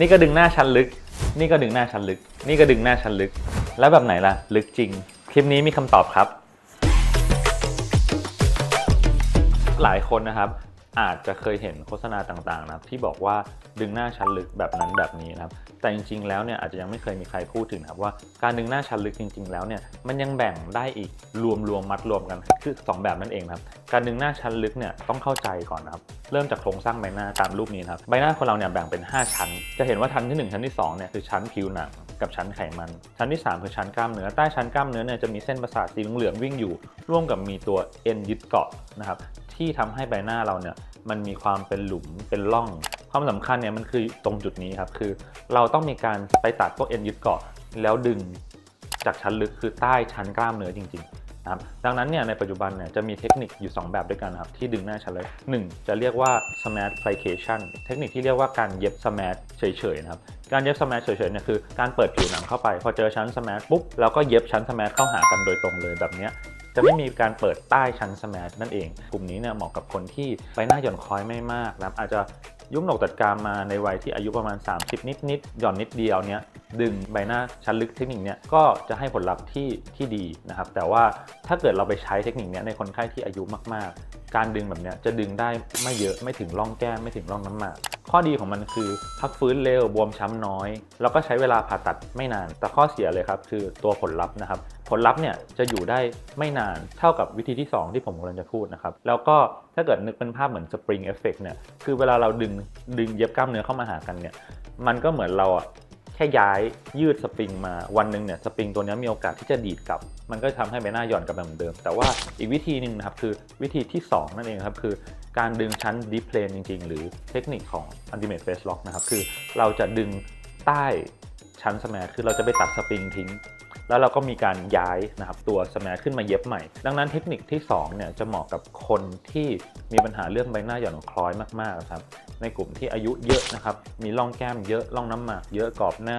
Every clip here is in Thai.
นี่ก็ดึงหน้าชั้นลึก นี่ก็ดึงหน้าชั้นลึก นี่ก็ดึงหน้าชั้นลึก แล้วแบบไหนล่ะ ลึกจริง คลิปนี้มีคำตอบครับ หลายคนนะครับ อาจจะเคยเห็นโฆษณาต่างๆนะครับที่บอกว่าดึงหน้าชั้นลึกแบบนั้นแบบนี้นะครับแต่จริงๆแล้วเนี่ยอาจจะยังไม่เคยมีใครพูดถึงนะครับว่าการดึงหน้าชั้นลึกจริง ๆ แล้วเนี่ยมันยังแบ่งได้อีกรวมรวมมัดรวมกันคือสองแบบนั่นเองครับการดึงหน้าชั้นลึกเนี่ยต้องเข้าใจก่อนนะครับเริ่มจากโครงสร้างใบหน้าตามรูปนี้นะครับใบหน้าคนเราเนี่ยแบ่งเป็น 5 ชั้น จะเห็นว่าชั้นที่ 1 ชั้นที่2เนี่ยคือชั้นผิวหนัง กับชั้นไขมัน ชั้นที่ 3 คือชั้นกล้ามเนื้อ ใต้ชั้นกล้ามเนื้อเนี่ยจะมีเส้นประสาทสีเหลืองๆวิ่งอยู่ ร่วมกับมีตัวเอ็นยึดเกาะนะครับที่ทำให้ใบหน้าเราเนี่ยมันมีความเป็นหลุมเป็นร่อง ความสำคัญเนี่ยมันคือตรงจุดนี้ครับคือเราต้องมีการไปตัดพวกเอ็นยึดเกาะ แล้วดึงจากชั้นลึกคือใต้ชั้นกล้ามเนื้อจริง ๆ นะครับดังนั้นเนี่ยในปัจจุบันเนี่ยจะมีเทคนิคอยู่ 2 แบบด้วยกันนะครับที่ดึงหน้าชั้นลึกหนึ่งจะเรียกว่า smart plication เทคนิคที่เรียกว่าการเย็บ smart เฉยๆนะครับการเย็บ smart เฉยๆเนี่ยคือการเปิดผิวหนังเข้าไป พอเจอชั้น smart ปุ๊บแล้วก็เย็บชั้น smart เข้าหากันโดยตรงเลยแบบเนี้ยจะไม่มีการเปิดใต้ชั้นสแมทนั่นเอง กลุ่มนี้เนี่ยเหมาะกับคนที่ใบหน้าหย่อนคล้อยไม่มากนะครับอาจจะยุบหนกตัดกรามมาในวัยที่อายุประมาณ 30 นิดนิดๆหย่อนนิดเดียวเนี้ย ดึงใบหน้าชั้นลึกเทคนิคเนี้ยก็จะให้ผลลัพธ์ที่ที่ดีนะครับ แต่ว่าถ้าเกิดเราไปใช้เทคนิคเนี้ยในคนไข้ที่อายุมาก ๆ การดึงแบบเนี้ยจะดึงได้ไม่เยอะไม่ถึงร่องแก้มไม่ถึงร่องน้ำหมากข้อดีของมันคือพักฟื้นเร็วบวมช้ำน้อย แล้วก็ใช้เวลาผ่าตัดไม่นาน แต่ข้อเสียเลยครับคือตัวผลลัพธ์นะครับ ผลลัพธ์เนี่ยจะอยู่ได้ไม่นานเท่ากับวิธีที่ 2 ที่ผมกำลังจะพูดนะครับ แล้วก็ถ้าเกิดนึกเป็นภาพเหมือนสปริงเอฟเฟกเนี่ยคือเวลาเราดึงดึงเย็บกล้ามเนื้อเข้ามาหากันเนี่ยมันก็เหมือนเราอะ ค่ย้ายยืดสปริงมาวันหนึ่งเนี่ยสปริงตัวนี้มีโอกาสที่จะดีดกลับ มันก็จะทำให้ใบหน้าหย่อนกลับไปเหมือนเดิม แต่ว่าอีกวิธีหนึ่งนะครับคือวิธีที่ 2 นั่นเองครับคือการดึงชั้น deep plane จริง ๆ หรือเทคนิคของ ultimate face lock นะครับคือเราจะดึงใต้ชั้นสมแมทคือเราจะไปตัดสปริงทิ้ง แล้วเราก็มีการย้ายนะครับตัวสมแมทขึ้นมาเย็บใหม่ ดังนั้นเทคนิคที่2เนี่ยจะเหมาะกับคนที่มีปัญหาเรื่องใบหน้าหย่อนคล้อยมากๆครับ ในกลุ่มที่อายุเยอะนะครับ มีร่องแก้มเยอะร่องน้ำหมากเยอะกรอบหน้า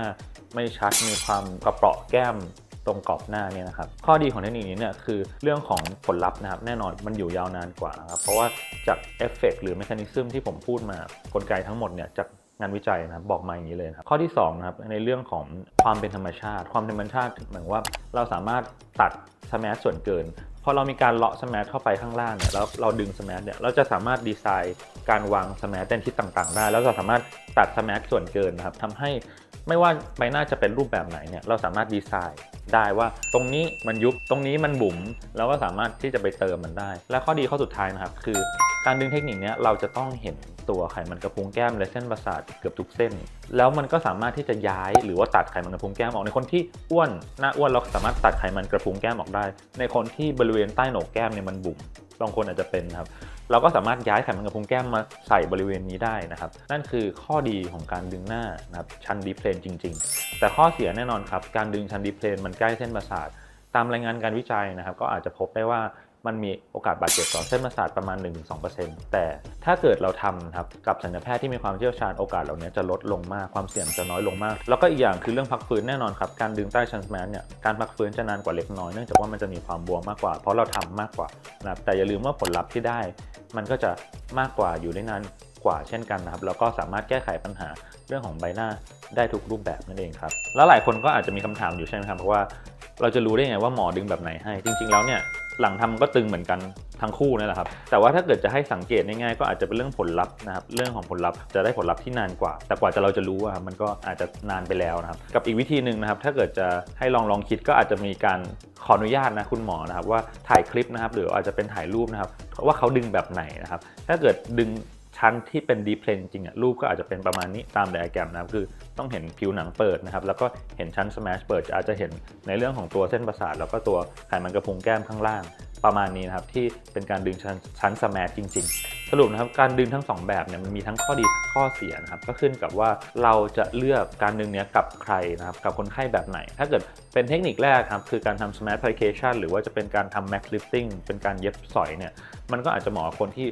ไม่ชัดมีความกระเปราะแก้มตรงกรอบหน้าเนี่ยนะครับ ข้อดีของเทคนิคนี้เนี่ยคือเรื่องของผลลัพธ์นะครับ แน่นอนมันอยู่ยาวนานกว่าครับ เพราะว่าจากเอฟเฟกหรือเมคานิซึมที่ผมพูดมากลไกทั้งหมดเนี่ยจากงานวิจัยนะครับบอกมาอย่างนี้เลยครับข้อที่2นะครับในเรื่องของความเป็นธรรมชาติ ความเป็นธรรมชาติหมายว่าเราสามารถตัดสแมสส่วนเกิน พอเรามีการเลาะสแมสเข้าไปข้างล่างเนี่ยแล้วเราดึงสแมสเนี่ยเราจะสามารถดีไซน์การวางสแมสในทิศต่างๆ ได้ แล้วเราสามารถตัดสแมสส่วนเกินนะครับทำให้ไม่ว่าใบหน้าจะเป็นรูปแบบไหนเนี่ยเราสามารถดีไซน์ได้ว่าตรงนี้มันยุบตรงนี้มันบุ๋มเราก็สามารถที่จะไปเติมมันได้ และข้อดีข้อสุดท้ายนะครับคือการดึงเทคนิคนี้เราจะต้องเห็น ตัวไขมันกระพุ้งแก้มและเส้นประสาทเกือบทุกเส้น แล้วมันก็สามารถที่จะย้ายหรือว่าตัดไขมันกระพุ้งแก้มออกในคนที่อ้วนหน้าอ้วนเราสามารถตัดไขมันกระพุ้งแก้มออกได้ ในคนที่บริเวณใต้โหนกแก้มเนี่ยมันบุ๋มบางคนอาจจะเป็นครับเราก็สามารถย้ายไขมันกระพุ้งแก้มมาใส่บริเวณนี้ได้นะครับ นั่นคือข้อดีของการดึงหน้านะครับชันดีเพลนจริง ๆ แต่ข้อเสียแน่นอนครับ การดึงชันดีเพลนมันใกล้เส้นประสาท ตามรายงานการวิจัยนะครับ ก็อาจจะพบได้ว่า มันมีโอกาสบาดเจ็บต่อเส้นประสาทประมาณ 1-2%แต่ถ้าเกิดเราทำครับกับศัลยแพทย์ที่มีความเชี่ยวชาญโอกาสเหล่านี้จะลดลงมากความเสี่ยงจะน้อยลงมาก แล้วก็อีกอย่างคือเรื่องพักฟื้นแน่นอนครับการดึงใต้ชั้นสแมนเนี่ยการพักฟื้นจะนานกว่าเล็กน้อยเนื่องจากว่ามันจะมีความบวมมากกว่า เพราะเราทำมากกว่านะครับแต่อย่าลืมว่าผลลัพธ์ที่ได้ มันก็จะมากกว่าอยู่ได้นาน กว่าเช่นกันนะครับ แล้วก็สามารถแก้ไขปัญหาเรื่องของใบหน้าได้ทุกรูปแบบนั่นเองครับ แล้วหลายคนก็อาจจะมีคำถามอยู่ใช่ไหมครับเพราะว่าเราจะรู้ได้ไงว่าหมอดึงแบบไหนให้ จริง ๆ แล้วเนี่ยหลังทำก็ตึงเหมือนกันทั้งคู่นั่แหละครับ แต่ว่าถ้าเกิดจะให้สังเกตง่ายๆก็อาจจะเป็นเรื่องผลลัพธ์นะครับ เรื่องของผลลัพธ์จะได้ผลลัพธ์ที่นานกว่า แต่กว่าจะเราจะรู้อะครับมันก็อาจจะนานไปแล้วนะครับ กับอีกวิธีหนึ่งนะครับ ถ้าเกิดจะให้ลองลองคิดก็อาจจะมีการขออนุญาตนะคุณหมอนะครับว่าถ่ายคลิปนะครับ หรืออาจจะเป็นถ่ายรูปนะครับว่าเขาดึงแบบไหนนะครับ ถ้าเกิดดึง ชั้นที่เป็นดีเพลนจริงๆอะรูปก็อาจจะเป็นประมาณนี้ตามไดอะแกรมนะครับคือต้องเห็นผิวหนังเปิดนะครับแล้วก็เห็นชั้นสแมชเปิดอาจจะเห็นในเรื่องของตัวเส้นประสาทแล้วก็ตัวไขมันกระพุ้งแก้มข้างล่าง ประมาณนี้นะครับที่เป็นการดึงชั้นชั้นสแมชจริง ๆ สรุปนะครับการดึงทั้งสองแบบเนี่ยมันมีทั้งข้อดีข้อเสียนะครับก็ขึ้นกับว่าเราจะเลือกการดึงเนี้ยกับใครนะครับกับคนไข้แบบไหน ถ้าเกิดเป็นเทคนิคแรกครับคือการทำ smart application หรือว่าจะเป็นการทำ max lifting เป็นการเย็บสอยเนี่ยมันก็อาจจะเหมาะกับคนที่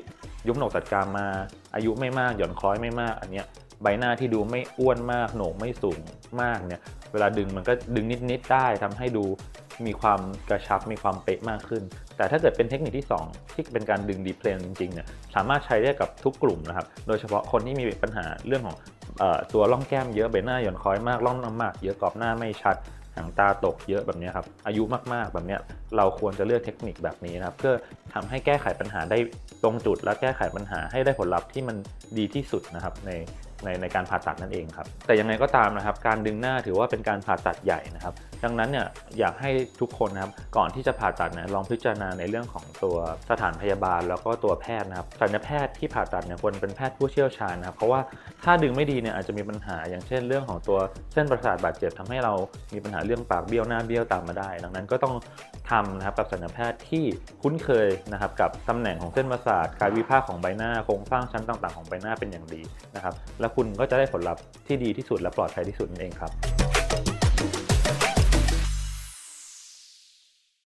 ยุบหนกตัดกรามมาอายุไม่มากหย่อนคล้อยไม่มากอันเนี้ย ใบหน้าที่ดูไม่อ้วนมากโหนกไม่สูงมากเนี่ยเวลาดึงมันก็ดึงนิดๆได้ทำให้ดูมีความกระชับมีความเป๊ะมากขึ้น แต่ถ้าเกิดเป็นเทคนิคที่ 2 ที่เป็นการดึงดีเพลนจริงๆเนี่ยสามารถใช้ได้กับทุกกลุ่มนะครับ โดยเฉพาะคนที่มีปัญหาเรื่องของออตัวร่องแก้มเยอะใบหน้าหย่อนคล้อยมากร่องน้ำหมาก เยอะกรอบหน้าไม่ชัดหางตาตกเยอะแบบนี้ครับอายุมากๆแบบเนี้ยเราควรจะเลือกเทคนิคแบบนี้นะครับ เพื่อทำให้แก้ไขปัญหาได้ตรงจุดและแก้ไขปัญหาให้ได้ผลลัพธ์ที่มันดีที่สุดนะครับใน ในในการผ่าตัดนั่นเองครับแต่ยังไงก็ตามนะครับการดึงหน้าถือว่าเป็นการผ่าตัดใหญ่นะครับ ดังนั้นเนี่ยอยากให้ทุกคนนะครับก่อนที่จะผ่าตัดเนี่ยลองพิจารณาในเรื่องของตัวสถานพยาบาล แล้วก็ตัวแพทย์นะครับศัลยแพทย์ที่ผ่าตัดเนี่ยควรเป็นแพทย์ผู้เชี่ยวชาญนะครับเพราะว่าถ้าดึงไม่ดีเนี่ยอาจจะมีปัญหาอย่างเช่นเรื่องของตัวเส้นประสาทบาดเจ็บทำให้เรามีปัญหาเรื่องปากเบี้ยวหน้าเบี้ยวตามมาได้ ดังนั้นก็ต้องทำนะครับกับศัลยแพทย์ที่คุ้นเคยนะครับกับตำแหน่งของเส้นประสาทการวิภาคของใบหน้าโครงสร้างชั้นต่าง ๆ ของใบหน้าเป็นอย่างดีนะครับ และคุณก็จะได้ผลลัพธ์ที่ดีที่สุดและปลอดภัยที่สุดนั่นเองครับ